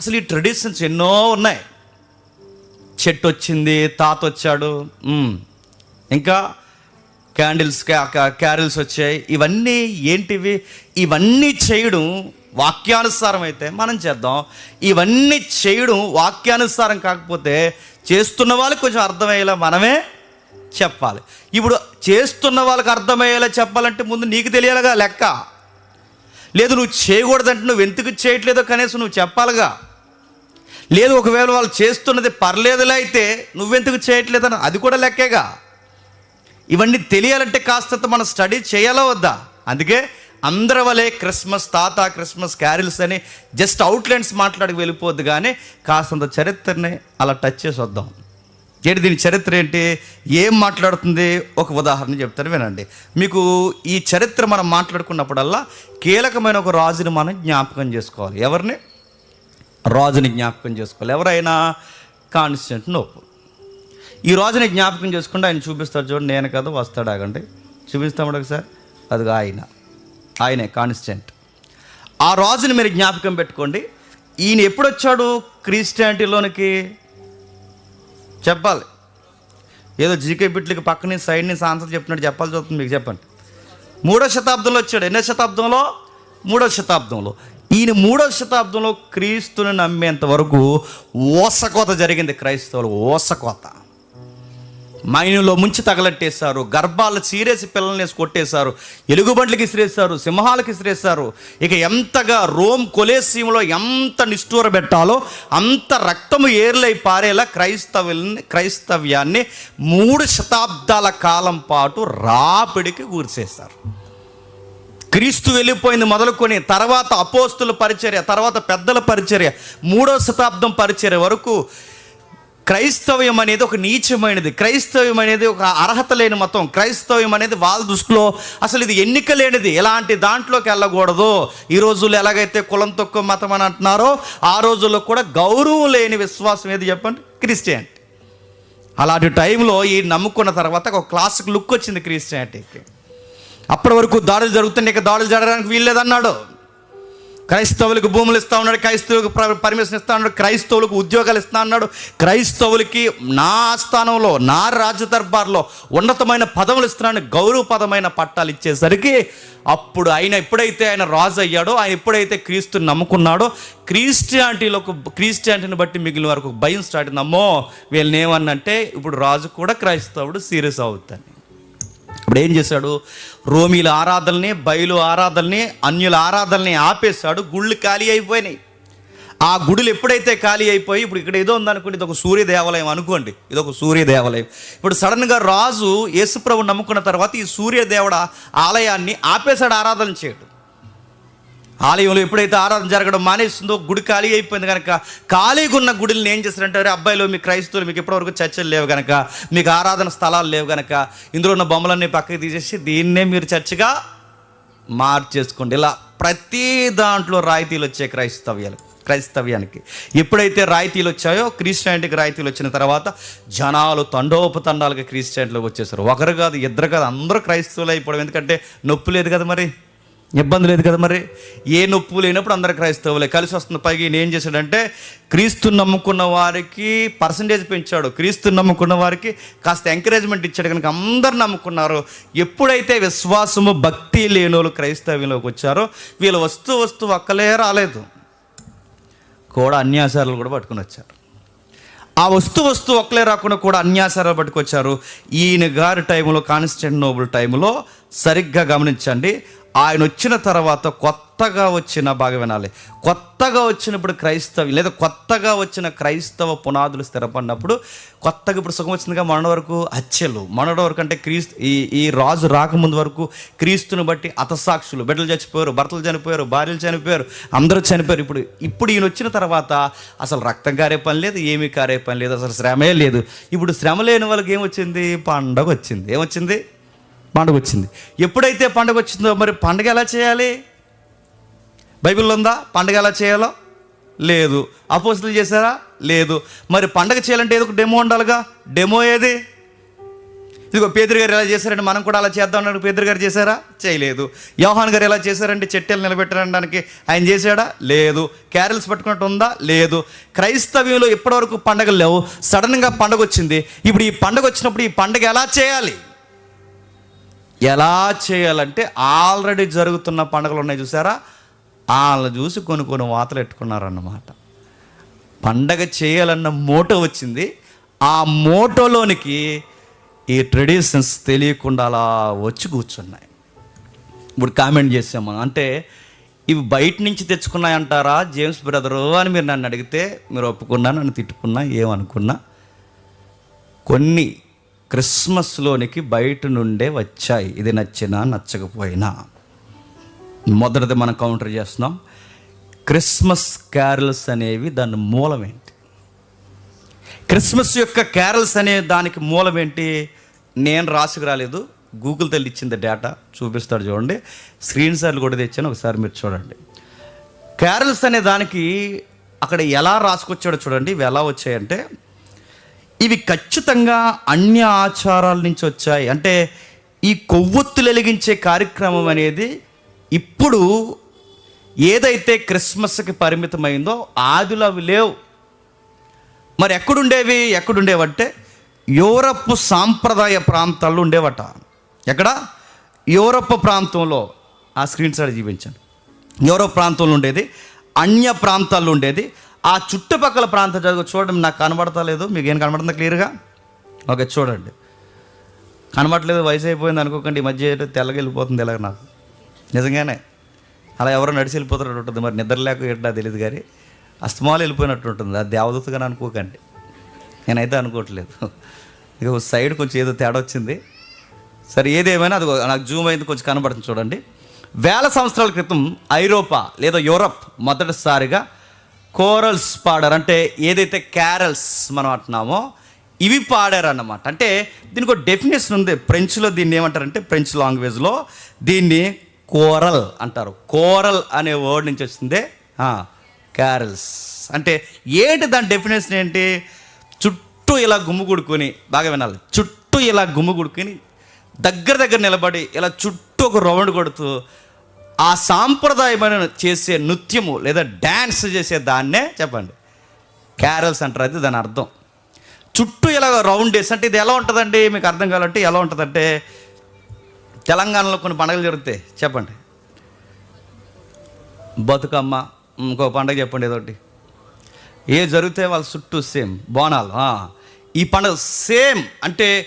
అసలు ఈ ట్రెడిషన్స్ ఎన్నో ఉన్నాయి. చెట్టు వచ్చింది తాత వచ్చాడు ఇంకా క్యాండిల్స్ క్యారిల్స్ వచ్చాయి. ఇవన్నీ ఏంటివి? ఇవన్నీ చేయడం వాక్యానుసారం అయితే మనం చేద్దాం. ఇవన్నీ చేయడం వాక్యానుసారం కాకపోతే చేస్తున్న వాళ్ళకి కొంచెం అర్థమయ్యేలా మనమే చెప్పాలి. ఇప్పుడు చేస్తున్న వాళ్ళకి అర్థమయ్యేలా చెప్పాలంటే ముందు నీకు తెలియాలిగా లెక్క. లేదు నువ్వు చేయకూడదంటే నువ్వు ఎందుకు చేయట్లేదో కనీసం నువ్వు చెప్పాలిగా. లేదు ఒకవేళ వాళ్ళు చేస్తున్నది పర్లేదులే అయితే నువ్వెందుకు చేయట్లేదని అది కూడా లెక్కేగా. ఇవన్నీ తెలియాలంటే కాస్తంత మనం స్టడీ చేయాలా వద్దా? అందుకే అందరి వలె క్రిస్మస్ తాత క్రిస్మస్ క్యారిల్స్ అని జస్ట్ అవుట్లైన్స్ మాట్లాడి వెళ్ళిపోద్దు కానీ కాస్తంత చరిత్రని అలా టచ్ చేసి వద్దాం. ఏంటి దీని చరిత్ర ఏంటి? ఏం మాట్లాడుతుంది? ఒక ఉదాహరణ చెప్తాను వినండి. మీకు ఈ చరిత్ర మనం మాట్లాడుకున్నప్పుడల్లా కీలకమైన ఒక రాజుని మనం జ్ఞాపకం చేసుకోవాలి. ఎవరిని? రాజుని జ్ఞాపకం చేసుకోవాలి. ఎవరైనా కాన్స్టెంట్ నోపు ఈ రోజుని జ్ఞాపకం చేసుకుంటే ఆయన చూపిస్తాడు చూడండి నేను కదా వస్తాడు ఆగండి. చూపిస్తాము ఒకసారి. అదిగో ఆయన. ఆయనే కాన్స్టెంట్. ఆ రోజుని మీరు జ్ఞాపకం పెట్టుకోండి. ఈయన ఎప్పుడు వచ్చాడు క్రిస్టియానిటీలోనికి? చెప్పాలి. ఏదో జీకే బిట్లకి పక్కనే సైడ్ నుంచి ఆన్సర్ చెప్తున్నట్టు చెప్పాల్సి వస్తుంది మీకు చెప్పండి. మూడో శతాబ్దంలో వచ్చాడు. ఎన్నో శతాబ్దంలో? మూడో శతాబ్దంలో. ఈయన మూడో శతాబ్దంలో క్రీస్తుని నమ్మేంత వరకు ఓసకోత జరిగింది క్రైస్తవులు ఓసకోత. మైనులో ముంచి తగలట్టేశారు గర్భాలు చీరేసి పిల్లల్ని వేసి కొట్టేశారు ఎలుగుబండ్లకి ఇసిరేశారు సింహాలకి ఇసిరేశారు. ఇక ఎంతగా రోమ్ కొలేసీయంలో ఎంత నిష్ఠూర పెట్టాలో అంత రక్తము ఏర్లై పారేలా క్రైస్తవుల్ని క్రైస్తవ్యాన్ని మూడు శతాబ్దాల కాలం పాటు రాపిడికి కూర్చేశారు క్రీస్తు వెళ్ళిపోయింది మొదలుకొని తర్వాత అపోస్తుల పరిచర్య తర్వాత పెద్దల పరిచర్య మూడో శతాబ్దం పరిచర్య వరకు క్రైస్తవ్యం అనేది ఒక నీచమైనది. క్రైస్తవ్యం అనేది ఒక అర్హత లేని మతం. క్రైస్తవ్యం అనేది వాళ్ళ దృష్టిలో అసలు ఇది ఎన్నిక లేనిది. ఎలాంటి దాంట్లోకి వెళ్ళకూడదు. ఈ రోజుల్లో ఎలాగైతే కులం తక్కువ మతం అని అంటున్నారో ఆ రోజుల్లో కూడా గౌరవం లేని విశ్వాసం ఏది చెప్పండి? క్రిస్టియానిటీ. అలాంటి టైంలో ఈ నమ్ముకున్న తర్వాత ఒక క్లాసిక్ లుక్ వచ్చింది క్రిస్టియానిటీకి. అప్పటి వరకు దాడులు జరుగుతుంటే ఇక దాడులు జరగడానికి వీల్లేదన్నాడు. క్రైస్తవులకు భూములు ఇస్తా ఉన్నాడు క్రైస్తవులకు పర్మిషన్ ఇస్తా ఉన్నాడు క్రైస్తవులకు ఉద్యోగాలు ఇస్తా ఉన్నాడు. క్రైస్తవులకి నా ఆస్థానంలో నా రాజ దర్బార్లో ఉన్నతమైన పదవులు ఇస్తున్నాను గౌరవపదమైన పట్టాలు ఇచ్చేసరికి అప్పుడు ఆయన ఎప్పుడైతే ఆయన రాజు అయ్యాడో ఆయన ఎప్పుడైతే క్రీస్తుని నమ్ముకున్నాడో క్రిస్టియానిటీలోకి క్రిస్టియానిటీని బట్టి మిగిలిన వరకు భయం స్టార్ట్ అయింది. అమ్మో వీళ్ళని ఏమన్నంటే ఇప్పుడు రాజు కూడా క్రైస్తవుడు సీరియస్ అవుతాను ఇప్పుడు ఏం చేశాడు? రోమిల ఆరాధనని బయలు ఆరాధనని అన్యుల ఆరాధనని ఆపేశాడు. గుళ్ళు ఖాళీ అయిపోయినాయి. ఆ గుడులు ఎప్పుడైతే ఖాళీ అయిపోయి ఇప్పుడు ఇక్కడ ఏదో ఉందనుకోండి ఇది ఒక సూర్య దేవాలయం అనుకోండి. ఇది ఒక సూర్య దేవాలయం. ఇప్పుడు సడన్గా రాజు యేసుప్రభు నమ్ముకున్న తర్వాత ఈ సూర్యదేవుడ ఆలయాన్ని ఆపేశాడు ఆరాధన చేయడు ఆలయంలో ఎప్పుడైతే ఆరాధన జరగడం మానేస్తుందో గుడి ఖాళీ అయిపోయింది కనుక ఖాళీగా ఉన్న గుడిని ఏం చేస్తారంటే అబ్బాయిలు మీ క్రైస్తవులు మీకు ఇప్పటివరకు చర్చలు లేవు కనుక మీకు ఆరాధన స్థలాలు లేవు కనుక ఇందులో ఉన్న బొమ్మలన్నీ పక్కకి తీసేసి దీన్నే మీరు చర్చగా మార్చేసుకోండి. ఇలా ప్రతి దాంట్లో రాయితీలు వచ్చాయి క్రైస్తవ్యాలు క్రైస్తవ్యానికి. ఎప్పుడైతే రాయితీలు వచ్చాయో క్రిస్టియానిటీకి రాయితీలు వచ్చిన తర్వాత జనాలు తండోపతండాలుగా క్రిస్టియానిటీలోకి వచ్చేసారు. ఒకరు కాదు ఇద్దరు కాదు అందరూ క్రైస్తవులు అయిపోవడం. ఎందుకంటే నొప్పి లేదు కదా మరి? ఇబ్బంది లేదు కదా మరి. ఏ నొప్పు లేనప్పుడు అందరు క్రైస్తవులే. కలిసి వస్తున్న పైకి. ఈయన ఏం చేశాడంటే క్రీస్తు నమ్ముకున్న వారికి పర్సంటేజ్ పెంచాడు. క్రీస్తు నమ్ముకున్న వారికి కాస్త ఎంకరేజ్మెంట్ ఇచ్చాడు. కనుక అందరు నమ్ముకున్నారు. ఎప్పుడైతే విశ్వాసము భక్తి లేని వాళ్ళు క్రైస్తవ్యంలోకి వచ్చారో వీళ్ళు వస్తూ వస్తూ ఒక్కలే రాలేదు. కూడా అన్యాసారాలు కూడా పట్టుకుని వచ్చారు. ఆ వస్తు వస్తు ఒక్కలే రాకుండా కూడా అన్యాసారాలు పట్టుకొచ్చారు. ఈయన గారి టైంలో కాన్స్టెంట్నోబుల్ టైంలో సరిగ్గా గమనించండి. ఆయన వచ్చిన తర్వాత కొత్తగా వచ్చిన బాగా వినాలి. కొత్తగా వచ్చినప్పుడు క్రైస్తవ లేదా కొత్తగా వచ్చిన క్రైస్తవ పునాదులు స్థిరపడినప్పుడు కొత్తగా ఇప్పుడు సుఖం వచ్చిందిగా మన వరకు హత్యలు. మొన్నటి వరకు అంటే క్రీస్తు ఈ ఈ రాజు రాకముందు వరకు క్రీస్తుని బట్టి అతసాక్షులు బిడ్డలు చచ్చిపోయారు భర్తలు చనిపోయారు భార్యలు చనిపోయారు అందరూ చనిపోయారు. ఇప్పుడు ఇప్పుడు ఈయన వచ్చిన తర్వాత అసలు రక్తం కారే పని లేదు ఏమీ కారే పని లేదు అసలు శ్రమే లేదు. ఇప్పుడు శ్రమ లేని వాళ్ళకి ఏమొచ్చింది? పండగ వచ్చింది ఏమొచ్చింది? పండుగ వచ్చింది. ఎప్పుడైతే పండుగ వచ్చిందో మరి పండుగ ఎలా చేయాలి? బైబిల్లో ఉందా? పండుగ ఎలా చేయాలో? లేదు. అపోస్తులు చేశారా? లేదు. మరి పండగ చేయాలంటే ఏదో ఒక డెమో ఉండాలిగా. డెమో ఏది? ఇదిగో పేదరి గారు ఎలా చేశారంటే మనం కూడా అలా చేద్దాం అన్నాడు. పేదరి గారు చేశారా? చేయలేదు. యోహాన్ గారు ఎలా చేశారంటే చెట్టెలు నిలబెట్టడానికి ఆయన చేశాడా? లేదు. క్యారల్స్ పట్టుకున్నట్టు ఉందా? లేదు. క్రైస్తవ్యంలో ఇప్పటివరకు పండగలు లేవు. సడన్గా పండగ వచ్చింది. ఇప్పుడు ఈ పండగ వచ్చినప్పుడు ఈ పండగ ఎలా చేయాలి? ఎలా చేయాలంటే ఆల్రెడీ జరుగుతున్న పండుగలు ఉన్నాయి చూసారా? వాళ్ళని చూసి కొన్ని కొన్ని వాతలు పెట్టుకున్నారన్నమాట. పండగ చేయాలన్న మోటో వచ్చింది. ఆ మోటోలోనికి ఈ ట్రెడిషన్స్ తెలియకుండా అలా వచ్చి కూర్చున్నాయి. ఇప్పుడు కామెంట్ చేసాం మనం. అంటే ఇవి బయట నుంచి తెచ్చుకున్నాయంటారా జేమ్స్ బ్రదరు అని మీరు నన్ను అడిగితే మీరు ఒప్పుకున్నా నన్ను తిట్టుకున్నా ఏమనుకున్నా కొన్ని క్రిస్మస్లోనికి బయట నుండే వచ్చాయి. ఇది నచ్చినా నచ్చకపోయినా. మొదటిది మనం కౌంటర్ చేస్తున్నాం. క్రిస్మస్ క్యారల్స్ అనేవి దాని మూలం ఏంటి? క్రిస్మస్ యొక్క క్యారల్స్ అనే దానికి మూలం ఏంటి? నేను రాసుకు రాలేదు. గూగుల్ తల్లి ఇచ్చింది డేటా చూపిస్తాడు చూడండి. స్క్రీన్ షాట్లు కూడా తెచ్చాను. ఒకసారి మీరు చూడండి. క్యారల్స్ అనే దానికి అక్కడ ఎలా రాసుకొచ్చాడో చూడండి. ఇవి ఎలా వచ్చాయంటే ఇవి ఖచ్చితంగా అన్య ఆచారాల నుంచి వచ్చాయి. అంటే ఈ కొవ్వొత్తులు వెలిగించే కార్యక్రమం అనేది ఇప్పుడు ఏదైతే క్రిస్మస్కి పరిమితమైందో ఆదులు అవి లేవు. మరి ఎక్కడుండేవి? ఎక్కడుండేవంటే యూరప్ సాంప్రదాయ ప్రాంతాల్లో ఉండేవట. ఎక్కడ? యూరప్ ప్రాంతంలో. ఆ స్క్రీన్ సైడ్ చూపించాను యూరోప్ ప్రాంతంలో ఉండేది అన్య ప్రాంతాల్లో ఉండేది ఆ చుట్టుపక్కల ప్రాంతం జరుగు చూడండి నాకు కనబడతా లేదు. మీకు ఏం కనబడుతుందా క్లియర్గా? ఓకే చూడండి. కనబడలేదు వయసు అయిపోయింది అనుకోకండి. ఈ మధ్య ఏదో తెల్లగా వెళ్ళిపోతుంది ఇలాగ నాకు. నిజంగానే. అలా ఎవరో నడిచి వెళ్ళిపోతున్నట్టు ఉంటుంది. మరి నిద్ర లేక ఏంటో తెలియదు కానీ అస్తమాలు వెళ్ళిపోయినట్టు ఉంటుంది. అది దేవదత్తుగా అనుకోకండి. నేనైతే అనుకోవట్లేదు. ఇక సైడ్ కొంచెం ఏదో తేడా వచ్చింది. సరే ఏదేమైనా అది నాకు జూమ్ అయింది కొంచెం కనబడుతుంది చూడండి. వేల సంవత్సరాల క్రితం ఐరోపా లేదా యూరప్ మొదటిసారిగా కోరల్స్ పాడారు. అంటే ఏదైతే క్యారల్స్ మనం అంటున్నామో ఇవి పాడారు అన్నమాట అంటే దీనికి ఒక డెఫినేషన్ ఉంది. ఫ్రెంచ్లో దీన్ని ఏమంటారంటే ఫ్రెంచ్ లాంగ్వేజ్లో దీన్ని కోరల్ అంటారు. కోరల్ అనే వర్డ్ నుంచి వచ్చిందే క్యారల్స్ అంటే ఏంటి దాని డెఫినేషన్ ఏంటి? చుట్టూ ఇలా గుమ్ముగుడుకొని బాగా వినాలి. చుట్టూ ఇలా గుమ్ముగుడుకొని దగ్గర దగ్గర నిలబడి ఇలా చుట్టూ ఒక రౌండ్ కొడుతూ ఆ సాంప్రదాయమైన చేసే నృత్యము లేదా డ్యాన్స్ చేసే దాన్నే చెప్పండి. క్యారల్స్ అంటారు అది దాని అర్థం. చుట్టూ ఇలా రౌండ్ వేసి అంటే ఇది ఎలా ఉంటుందండి? మీకు అర్థం కావాలంటే ఎలా ఉంటుందంటే తెలంగాణలో కొన్ని పండుగలు జరుగుతాయి. చెప్పండి. బతుకమ్మ ఇంకో పండగ చెప్పండి ఏదో ఒకటి ఏ జరిగితే వాళ్ళ చుట్టూ సేమ్. బోనాలు ఈ పండుగ సేమ్ అంటే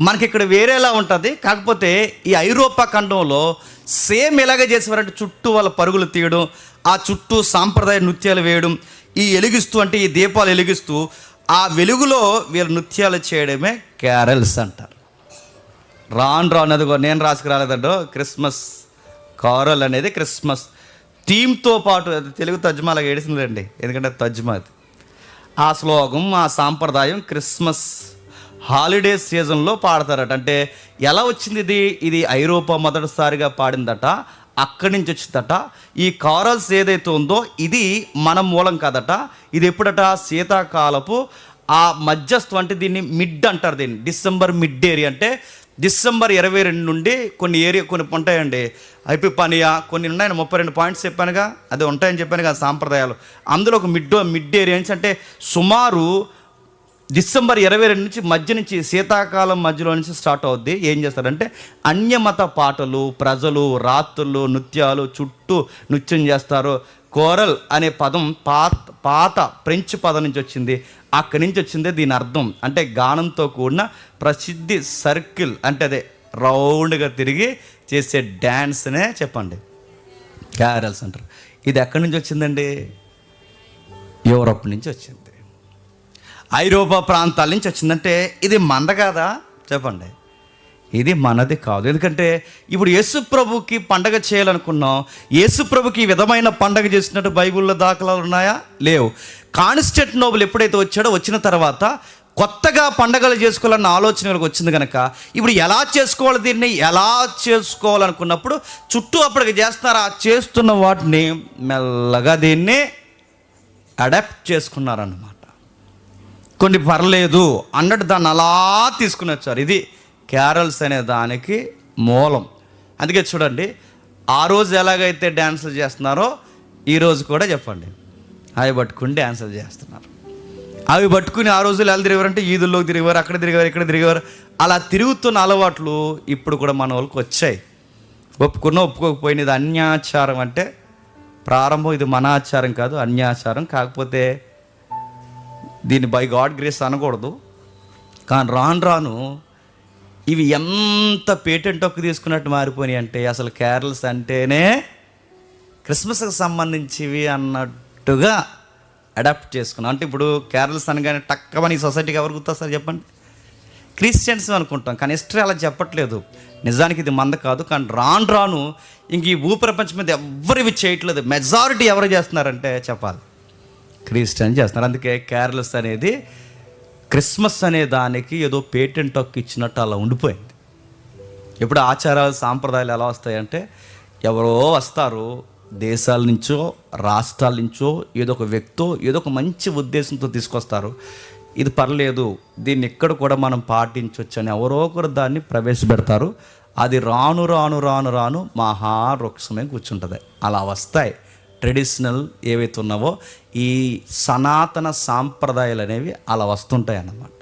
మనకి ఇక్కడ వేరేలా ఉంటుంది. కాకపోతే ఈ ఐరోపా ఖండంలో సేమ్ ఎలాగ చేసేవారంటే చుట్టూ వాళ్ళ పరుగులు తీయడం ఆ చుట్టూ సాంప్రదాయ నృత్యాలు వేయడం ఈ వెలిగిస్తూ అంటే ఈ దీపాలు వెలిగిస్తూ ఆ వెలుగులో వీళ్ళు నృత్యాలు చేయడమే క్యారల్స్ అంటారు. రాను రాను అదిగో నేను రాసుకురాలేదండో క్రిస్మస్ కారల్ అనేది క్రిస్మస్ థీమ్తో పాటు అది తెలుగు తజ్మా ఏడిసిందండి ఎందుకంటే తజ్మా అది. ఆ శ్లోకం ఆ సాంప్రదాయం క్రిస్మస్ హాలిడే సీజన్లో పాడతారట. అంటే ఎలా వచ్చింది ఇది? ఇది ఐరోపా మొదటిసారిగా పాడిందట. అక్కడి నుంచి వచ్చిందట. ఈ కారల్స్ ఏదైతే ఉందో ఇది మన మూలం కాదట. ఇది ఎప్పుడట? శీతాకాలపు ఆ మధ్యస్థం అంటే దీన్ని మిడ్ అంటారు దీన్ని. డిసెంబర్ మిడ్ ఏరియా అంటే డిసెంబర్ ఇరవై రెండు నుండి కొన్ని ఏరియా కొన్ని ఉంటాయండి. ఐపిపానియా కొన్ని ఉన్నాయి. ముప్పై రెండు పాయింట్స్ చెప్పానుగా. అది ఉంటాయని చెప్పాను కదా సాంప్రదాయాలు. అందులో ఒక మిడ్ మిడ్ ఏరియా అంటే సుమారు డిసెంబర్ ఇరవై రెండు నుంచి మధ్య నుంచి శీతాకాలం మధ్యలో నుంచి స్టార్ట్ అవుద్ది. ఏం చేస్తారంటే అన్యమత పాటలు ప్రజలు రాత్రులు నృత్యాలు చుట్టూ నృత్యం చేస్తారు. కోరల్ అనే పదం పాత పాత ఫ్రెంచ్ పదం నుంచి వచ్చింది. అక్కడి నుంచి వచ్చిందే దీని అర్థం. అంటే గానంతో కూడిన ప్రసిద్ధి సర్కిల్ అంటే అదే రౌండ్గా తిరిగి చేసే డ్యాన్స్నే చెప్పండి. క్యారల్స్ అంటారు. ఇది ఎక్కడి నుంచి వచ్చిందండి? యూరప్ నుంచి వచ్చింది. ఐరోపా ప్రాంతాల నుంచి వచ్చిందంటే ఇది మంద కాదా? చెప్పండి. ఇది మనది కాదు. ఎందుకంటే ఇప్పుడు యేసుప్రభుకి పండగ చేయాలనుకున్నాం. యేసుప్రభుకి ఈ విధమైన పండగ చేసినట్టు బైబిల్లో దాఖలాలు ఉన్నాయా? లేవు. కాన్స్టెంట్నోబుల్ ఎప్పుడైతే వచ్చాడో వచ్చిన తర్వాత కొత్తగా పండగలు చేసుకోవాలన్న ఆలోచన వచ్చింది కనుక ఇప్పుడు ఎలా చేసుకోవాలి దీన్ని? ఎలా చేసుకోవాలనుకున్నప్పుడు చుట్టూ అప్పటికి చేస్తున్నారా చేస్తున్న వాటిని మెల్లగా దీన్ని అడాప్ట్ చేసుకున్నారన్నమాట. కొన్ని పర్లేదు అన్నట్టు దాన్ని అలా తీసుకుని వచ్చారు. ఇది క్యారల్స్ అనే దానికి మూలం. అందుకే చూడండి ఆ రోజు ఎలాగైతే డ్యాన్సులు చేస్తున్నారో ఈరోజు కూడా చెప్పండి. అవి పట్టుకుని డ్యాన్సులు చేస్తున్నారు. అవి పట్టుకుని ఆ రోజులు ఎలా తిరిగారంటే ఈదుల్లోకి తిరిగేవారు అక్కడ తిరిగేవారు ఇక్కడ తిరిగేవారు. అలా తిరుగుతున్న అలవాట్లు ఇప్పుడు కూడా మన వాళ్ళకి వచ్చాయి. ఒప్పుకున్న ఒప్పుకోకపోయిన ఇది అన్యాచారం అంటే ప్రారంభం ఇది మన ఆచారం కాదు అన్యాచారం. కాకపోతే దీన్ని బై గాడ్ గ్రేస్ అనకూడదు. కానీ రాను రాను ఇవి ఎంత పేటెంట్ హక్కు తీసుకున్నట్టు మారిపోయినాయి అంటే అసలు క్యారల్స్ అంటేనే క్రిస్మస్కి సంబంధించివి అన్నట్టుగా అడాప్ట్ చేసుకున్నాం. అంటే ఇప్పుడు క్యారల్స్ అనగానే టక్కమని సొసైటీకి ఎవరు గుర్తొస్తారు చెప్పండి? క్రిస్టియన్స్ అనుకుంటాం. కానీ హిస్టరీ అలా చెప్పట్లేదు. నిజానికి ఇది మంద కాదు. కానీ రాను రాను ఇంక ఈ భూప్రపంచం మీద ఎవ్వరు ఇవి చేయట్లేదు. మెజారిటీ ఎవరు చేస్తున్నారంటే చెప్పాలి. క్రీస్టియన్ చేస్తున్నారు. అందుకే కేర్లెస్ అనేది క్రిస్మస్ అనే దానికి ఏదో పేటెంట్ హక్కు ఇచ్చినట్టు అలా ఉండిపోయింది. ఇప్పుడు ఆచారాలు సాంప్రదాయాలు ఎలా వస్తాయంటే ఎవరో వస్తారు దేశాల నుంచో రాష్ట్రాల నుంచో ఏదో ఒక వ్యక్తో ఏదో ఒక మంచి ఉద్దేశంతో తీసుకొస్తారు. ఇది పర్లేదు దీన్ని ఇక్కడ కూడా మనం పాటించవచ్చు అని ఎవరో ఒకరు దాన్ని ప్రవేశపెడతారు. అది రాను రాను రాను రాను మహావృక్షమే కూర్చుంటుంది. అలా వస్తాయి. ట్రెడిషనల్ ఏవైతే ఉన్నావో ఈ సనాతన సాంప్రదాయాలు అనేవి అలా వస్తుంటాయి అన్నమాట